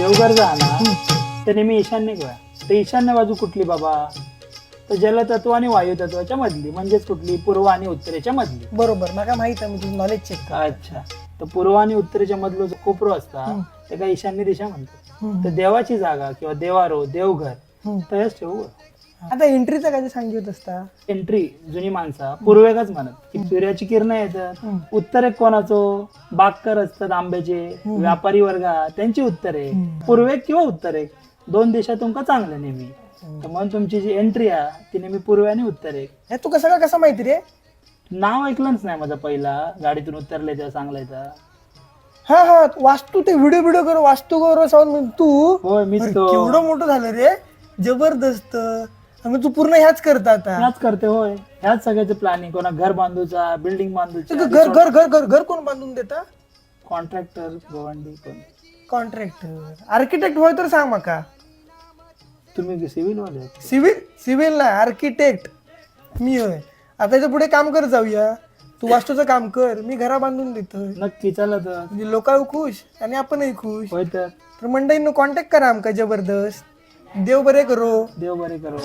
देवघर जा ना तर नेहमी ईशान्य गोळा तर ईशान्य बाजू कुठली बाबा? तर जलतत्व आणि वायुतत्वाच्या मधली म्हणजेच कुठली? पूर्व आणि उत्तरेच्या मधली. बरोबर मला माहीत आहे मी तुझं नॉलेज चेक कर. अच्छा. तर पूर्व आणि उत्तरेच्या मधलो जो कोपरो असता. त्याला ईशान्य दिशा म्हणतात. तर देवाची जागा किंवा देवारो देवघर. तयाच ठेवू. आता एंट्रीचं काय ते सांगित असता? एंट्री जुनी माणसा. पूर्वेकच म्हणत. की सूर्याची किरण येतात. उत्तरेक कोणाचो? बागकर असतात आंब्याचे व्यापारी वर्ग त्यांची उत्तरे. पूर्वेक किंवा उत्तरेक दोन दिशा तुमका चांगले नेहमी? तर म्हणून तुमची जी एंट्री आहे ती नेहमी पूर्वे आणि उत्तरेक हे तू कसं का कसं माहिती रे? नाव ऐकलंच नाही माझा पहिला. गाडीतून उतरले तेव्हा सांगलायचा हा हा. वास्तू ते व्हिडिओ व्हिडिओ कर वास्तू सांगून तू होय मीच तो. केवढं मोठं झालं रे. जबरदस्त. आणि तू पूर्ण ह्याच करता आता. ह्याच करते होय. ह्याच सगळ्याचं प्लॅनिंग कोणा घर बांधूचा बिल्डिंग बांधूचा घर घर घर घर घर कोण बांधून देता? कॉन्ट्रॅक्टर गवंडी कोण? कॉन्ट्रॅक्टर आर्किटेक्ट होय तर सांग माका. तुम्ही सिव्हिल वाले सिव्हिल सिव्हिल नाही आर्किटेक्ट मी होय. आता याच्यापुढे काम कर जाऊया. तू वास्तूचं काम कर मी घरा बांधून देतोय. नक्की चला तर. म्हणजे लोक खुश आणि आपणही खुश. होय तर. तर मंडळींनो कॉन्टॅक्ट करा आमका जबरदस्त. देव बरे करो. देव बरे करो.